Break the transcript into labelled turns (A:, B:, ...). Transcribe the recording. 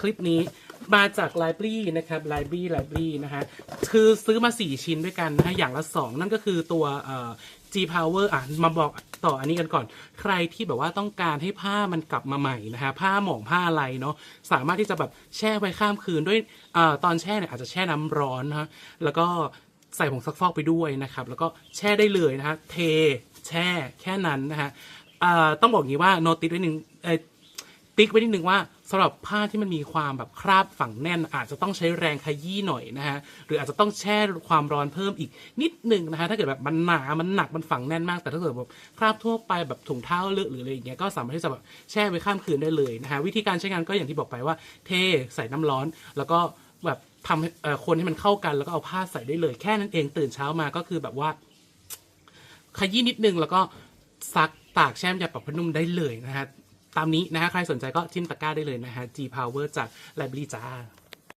A: คลิปนี้มาจาก Library นะครับ Library Library นะฮะคือซื้อมา 4 ชิ้นด้วยกันนะฮะอย่างละ 2 นั่นก็คือตัวเอ่อ G Power อะมาบอกต่ออันนี้กันก่อน ใครที่แบบว่าต้องการให้ผ้ามันกลับมาใหม่นะฮะผ้าหมองผ้าอะไรเนาะสามารถที่จะแบบแช่ไว้ข้ามคืนด้วยอ่อตอนแช่เนี่ยอาจจะแช่น้ำร้อนนะฮะแล้วก็ใส่ผงซักฟอกไปด้วยนะครับ แล้วก็แช่ได้เลยนะฮะเทแช่แค่นั้นนะฮะอ่อต้องบอกงี้ว่าโนติสไว้หนึ่งเอ่อติ๊กไว้นิดนึงว่า สำหรับผ้าที่มันมีความแบบคราบฝังแน่น อาจจะต้องใช้แรงขยี้หน่อยนะฮะหรืออาจจะต้องแช่ความร้อนเพิ่มอีกนิดหนึ่งนะฮะถ้าเกิดแบบมันหนามันหนักมันฝังแน่นมาก แต่ถ้าเกิดแบบคราบทั่วไปแบบถุงเท้าเลอะหรืออะไรอย่างเงี้ยก็สามารถที่จะแบบแช่ไว้ข้ามคืนได้เลยนะฮะวิธีการใช้งานก็อย่างที่บอกไปว่าเทใส่น้ำร้อน แล้วก็แบบทำคนให้มันเข้ากันแล้วก็เอาผ้าใส่ได้เลยแค่นั้นเองตื่นเช้ามาก็คือแบบว่า ขยี้นิดนึงแล้วก็ซักตากแช่มยาปรับผ้านุ่มได้เลยนะฮะ ตามนี้นะฮะใครสนใจก็จิ้มตะกร้าได้เลยนะฮะ G Power จาก Library จ้า